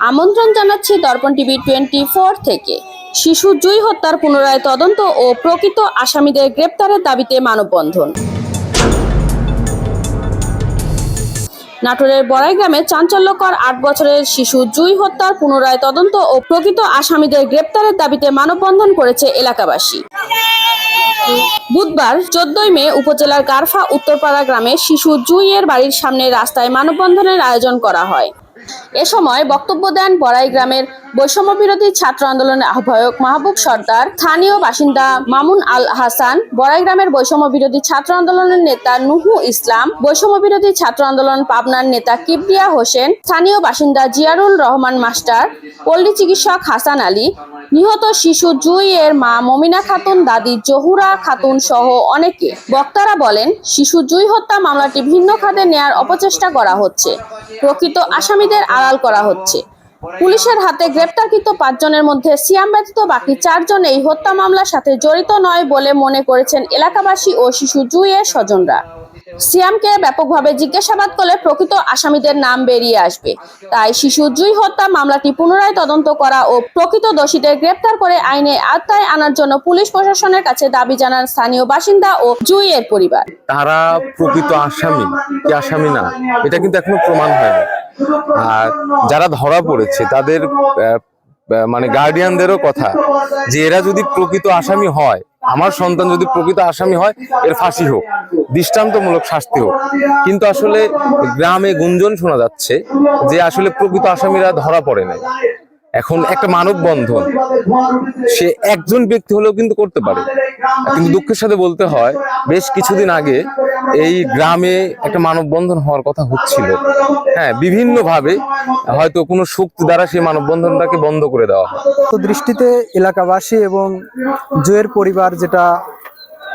আমন্ত্রণ জানাচ্ছি দর্পণ TV twenty four থেকে। শিশু জুই হত্যার পুনরায় তদন্ত ও প্রকৃত আসামিদের গ্রেপ্তারের দাবিতে মানববন্ধন। নাটোরের বড়াই গ্রামে চাঞ্চল্যকর আট বছরের শিশু জুই হত্যার পুনরায় তদন্ত ও প্রকৃত আসামিদের গ্রেপ্তারের দাবিতে মানববন্ধন করেছে এলাকাবাসী। বুধবার চোদ্দই মে উপজেলার গারফা উত্তরপাড়া গ্রামে শিশু জুইয়ের বাড়ির সামনে রাস্তায় মানববন্ধনের আয়োজন করা হয়। এ সময় বক্তব্য দেন বড়াই গ্রামের বৈষম্য বিরোধী ছাত্র আন্দোলনের আহ্বায়ক মাহবুব সর্দার, স্থানীয় বাসিন্দা মামুন আল হাসান, বড়াই গ্রামের বৈষম্য বিরোধী ছাত্র আন্দোলনের নেতা নুহু ইসলাম, বৈষম্য বিরোধী ছাত্র আন্দোলন পাবনার নেতা কিবরিয়া হোসেন, স্থানীয় বাসিন্দা জিয়ারুল রহমান মাস্টার, পল্লী চিকিৎসক হাসান আলী নিহত শিশু জুই এর মা মমিনা খাতুন, দাদি জহুরা খাতুন সহ অনেকে। বক্তারা বলেন, শিশু জুই হত্যা মামলাটি ভিন্ন খাতে নেয়ার অপচেষ্টা করা হচ্ছে। প্রকৃত আসামিদের আড়াল করা হচ্ছে। পুলিশের হাতে গ্রেপ্তারকৃত পাঁচজনের মধ্যে সিয়াম ব্যতীত বাকি চারজন এই হত্যা মামলার সাথে জড়িত নয় বলে মনে করেছেন এলাকাবাসী ও শিশু জুইয়ের স্বজনরা। সিয়ামকে ব্যাপকভাবে জিজ্ঞাসাবাদ করলে প্রকৃত আসামিদের নাম বেরিয়ে আসবে। তাই শিশু জুই হত্যা মামলাটি পুনরায় তদন্ত করা ও প্রকৃত দোষীদের গ্রেপ্তার করে আইনে আত্মায় আনার জন্য পুলিশ প্রশাসনের কাছে দাবি জানান স্থানীয় বাসিন্দা ও জুই এর পরিবার। তারা প্রকৃত আসামি, কি আসামি না, এটা কিন্তু এখনও প্রমাণ হয়নি। আর যারা ধরা পড়েছে, তাদের মানে গার্ডিয়ানদেরও কথা যে এরা যদি প্রকৃত আসামি হয় আমার সন্তান যদি প্রকৃত আসামি হয়, এর ফাঁসি হোক, দৃষ্টান্তমূলক শাস্তি হোক। কিন্তু আসলে গ্রামে গুঞ্জন শোনা যাচ্ছে যে আসলে প্রকৃত আসামিরা ধরা পড়ে নাই। এখন একটা মানববন্ধন। সে একজন ব্যক্তি হলেও কিন্তু করতে পারে। কিন্তু দুঃখের সাথে বলতে হয় বেশ কিছুদিন আগে এই গ্রামে একটা মানববন্ধন হওয়ার কথা হচ্ছিল। হ্যাঁ বিভিন্ন ভাবে হয়তো কোনো শক্তি দ্বারা সেই মানববন্ধনটাকে বন্ধ করে দেওয়া হয়। তো দৃষ্টিতে এলাকাবাসী এবং জয়ের পরিবার যেটা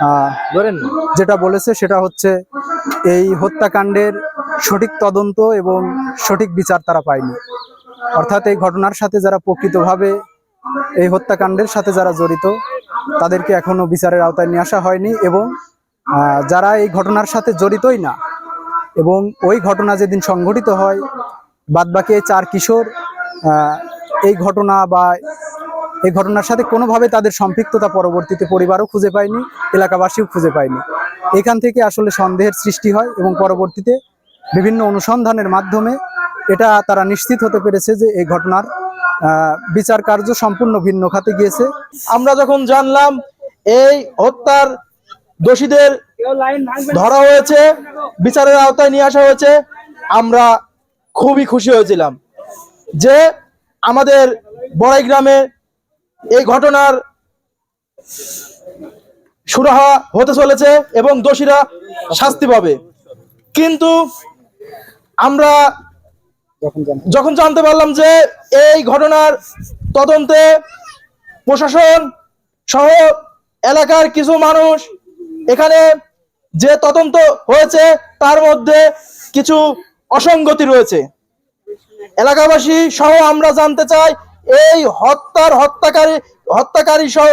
আহ, যেটা বলেছে সেটা হচ্ছে এই হত্যাকাণ্ডের সঠিক তদন্ত এবং সঠিক বিচার তারা পায়নি। অর্থাৎ এই ঘটনার সাথে যারা প্রকৃতভাবে এই হত্যাকাণ্ডের সাথে যারা জড়িত, তাদেরকে এখনও বিচারের আওতায় নিয়ে আসা হয়নি এবং যারা এই ঘটনার সাথে জড়িতই না এবং ওই ঘটনা যেদিন সংঘটিত হয়, বাদবাকি এই চার কিশোর এই ঘটনা বা এই ঘটনার সাথে কোনোভাবে তাদের সম্পৃক্ততা পরবর্তীতে পরিবারও খুঁজে পায়নি, এলাকাবাসীও খুঁজে পায়নি। এখান থেকে আসলে সন্দেহের সৃষ্টি হয় এবং পরবর্তীতে বিভিন্ন অনুসন্ধানের মাধ্যমে এটা তারা নিশ্চিত হতে পেরেছে যে এই ঘটনার বিচার কার্য সম্পূর্ণ ভিন্ন খাতে গিয়েছে। আমরা যখন জানলাম এই হত্যার দোষীদের ধরা হয়েছে, বিচারের আওতায় নিয়ে আসা হয়েছে, আমরা খুবই খুশি হয়েছিলাম যে আমাদের বড়াই গ্রামে এই ঘটনার সুরাহা হতে চলেছে এবং দোষীরা শাস্তি পাবে। কিন্তু আমরা যখন জানতে পারলাম। যে এই ঘটনার তদন্তে প্রশাসন সহ এলাকার কিছু মানুষ এখানে যে তদন্ত হয়েছে, তার মধ্যে কিছু অসঙ্গতি রয়েছে। এলাকাবাসী সহ আমরা জানতে চাই, এই হত্যার হত্যাকারী হত্যাকারী সহ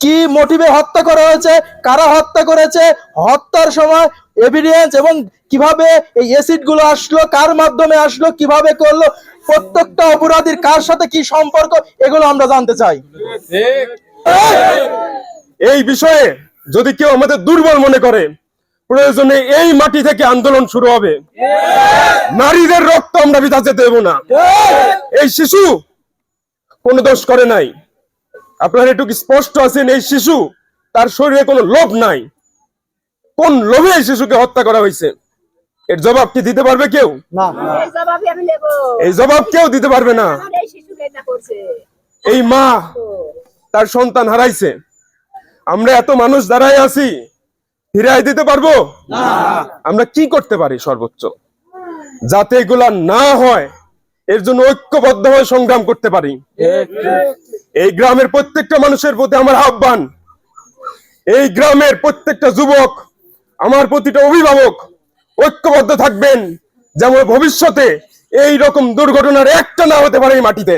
কি মোটিভে হত্যা করা হয়েছে, কারা হত্যা করেছে, হত্যার সময় এভিডেন্স এবং কীভাবে এই অ্যাসিডগুলো আসলো, কার মাধ্যমে আসলো, কীভাবে করল, প্রত্যেকটা অপরাধীর কার সাথে কি সম্পর্ক, এগুলো আমরা জানতে চাই। এই বিষয়ে যদি কেউ আমাদের দুর্বল মনে করে, প্রয়োজনে এই মাটি থেকে আন্দোলন শুরু হবে। নারীদের রক্ত আমরা বিধা যেতে দেব না। এই শিশু কোনো দোষ করে নাই। আপনারা একটু স্পষ্ট আছেন এই শিশু তার শরীরে কোনো লোভ নাই। কোন লোভে এই শিশুকে হত্যা করা হয়েছে? এর জবাব কি দিতে পারবে কেউ? এই জবাবই আমি নেব। এই জবাব কেউ দিতে পারবে না। এই শিশুকে এটা করছে। এই মা তার সন্তান হারাইছে। আমরা এত মানুষ দাঁড়ায় আছি ফিরাই দিতে পারব? আমরা কি করতে পারি সর্বোচ্চ? যাতে এগুলা না হয় এর জন্য ঐক্যবদ্ধ হয়ে সংগ্রাম করতে পারি। এই গ্রামের প্রত্যেকটা মানুষের প্রতি আমার আহ্বান। এই গ্রামের প্রত্যেকটা যুবক, আমার প্রতিটা অভিভাবক ঐক্যবদ্ধ থাকবেন যেমন ভবিষ্যতে এই রকম দুর্ঘটনার একটা না হতে পারে এই মাটিতে।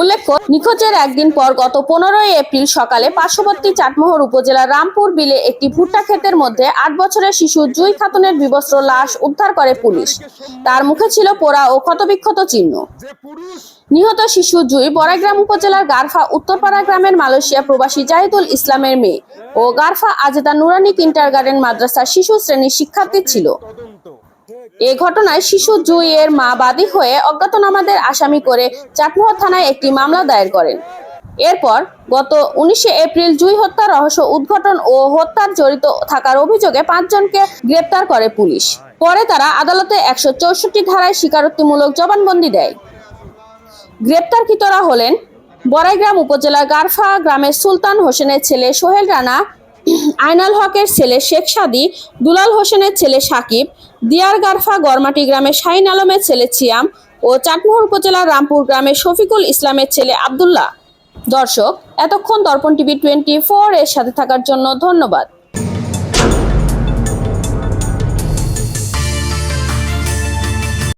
উল্লেখ্য, নিখোঁজের একদিন পর গত পনেরোই এপ্রিল সকালে পার্শ্ববর্তী চাটমোহর উপজেলার রামপুর বিলে একটি ভুট্টা ক্ষেতের মধ্যে আট বছরের শিশু জুই খাতুনের বিবস্ত্র লাশ উদ্ধার করে পুলিশ। তার মুখে ছিল পোড়া ও ক্ষতবিক্ষত চিহ্ন। নিহত শিশু জুই বড়াইগ্রাম উপজেলার গারফা, উত্তরপাড়া গ্রামের মালয়েশিয়া প্রবাসী জাহিদুল ইসলামের মেয়ে ও গারফা আজেদা নুরানি কিন্টার গার্ডেন মাদ্রাসার শিশু শ্রেণির শিক্ষার্থী ছিল। এ ঘটনায় শিশু জুই এর মা বাদী হয়ে অজ্ঞাতনামাদের আসামি করে চাটমোহর থানায় একটি মামলা দায়ের করেন। এরপর গত উনিশে এপ্রিল জুই হত্যা রহস্য উদ্ঘাটন ও হত্যার জড়িত থাকার অভিযোগে পাঁচজনকে গ্রেপ্তার করে পুলিশ। পরে তারা আদালতে একশো চৌষট্টি ধারায় স্বীকারোক্তিমূলক জবানবন্দি দেয়। গ্রেপ্তারকৃতরা হলেন বড়াইগ্রাম উপজেলার গারফা গ্রামের সুলতান হোসেনের ছেলে সোহেল রানা, আইনাল হকের ছেলে শেখ সাদি, দুলাল হোসেনের ছেলে সাকিব দিয়ার গারফা গরমাটি গ্রামের শাহিন আলমের ছেলে ছিয়াম ও চাটমোহর উপজেলার রামপুর গ্রামের শফিকুল ইসলামের ছেলে আবদুল্লাহ। দর্শক, এতক্ষণ দর্পণ টিভি টোয়েন্টি ফোর এর সাথে থাকার জন্য ধন্যবাদ।